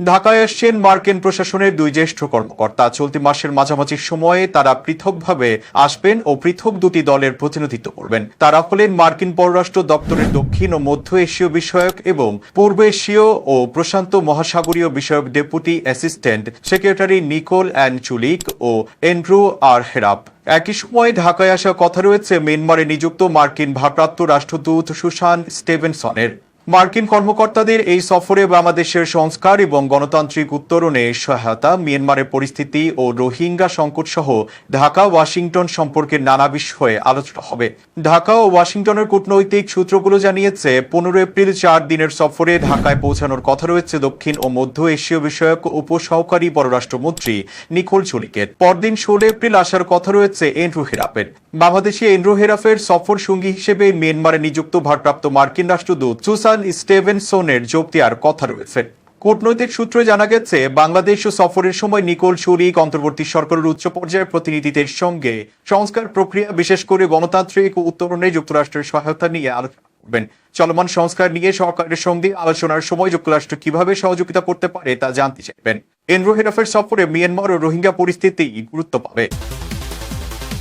ঢাকায় আসছেন মার্কিন প্রশাসনের দুই জ্যেষ্ঠ কর্মকর্তা। চলতি মাসের মাঝামাঝি সময়ে তারা পৃথকভাবে আসবেন ও পৃথক দুটি দলের প্রতিনিধিত্ব করবেন। তারা হলেন মার্কিন পররাষ্ট্র দপ্তরের দক্ষিণ ও মধ্য এশীয় বিষয়ক এবং পূর্ব এশীয় ও প্রশান্ত মহাসাগরীয় বিষয়ক deputy assistant secretary Nicole and Chulick O Andrew আর হেরাপ। একই সময় ঢাকায় আসা কথা রয়েছে, মিয়ানমারে নিযুক্ত মার্কিন ভারপ্রাপ্ত রাষ্ট্রদূত সুশান স্টেভেনসনের। মার্কিন কর্মকর্তাদের এই সফরে বাংলাদেশের সংস্কার এবং গণতান্ত্রিক উত্তরণে সহায়তা, মিয়ানমারের পরিস্থিতি ও রোহিঙ্গা সংকট সহ ঢাকা ওয়াশিংটন সম্পর্কে নানা বিষয়ে আলোচনা হবে। ঢাকা ও ওয়াশিংটনের কূটনৈতিক সূত্রগুলো জানিয়েছে, পনেরো এপ্রিল চার দিনের সফরে ঢাকায় পৌঁছানোর কথা রয়েছে দক্ষিণ ও মধ্য এশীয় বিষয়ক উপসহকারী পররাষ্ট্রমন্ত্রী নিখোল চুলিকের পরদিন ষোলো এপ্রিল আসার কথা রয়েছে এন্ড্রু হেরাপের। বাংলাদেশে এন্ড্রু হেরাফের সফর সঙ্গী হিসেবে মিয়ানমারে নিযুক্ত ভারপ্রাপ্ত মার্কিন রাষ্ট্রদূত সুসান স্টেভেনসনের যোগ দেওয়ার কথা রয়েছে। কূটনৈতিক সূত্রে জানা গেছে, বাংলাদেশ সফরের সময় নিকোল শরিক অন্তর্বর্তী সরকারের উচ্চ পর্যায়ের প্রতিনিধিদের সঙ্গে সংস্কার প্রক্রিয়া, বিশেষ করে গণতান্ত্রিক উত্তরণে যুক্তরাষ্ট্রের সহায়তা নিয়ে আলোচনা করবেন। চলমান সংস্কার নিয়ে সরকারের সঙ্গে আলোচনার সময় যুক্তরাষ্ট্র কীভাবে সহযোগিতা করতে পারে তা জানতে চাইবেন। এনরো হেরাফের সফরে মিয়ানমার ও রোহিঙ্গা পরিস্থিতি গুরুত্ব পাবে।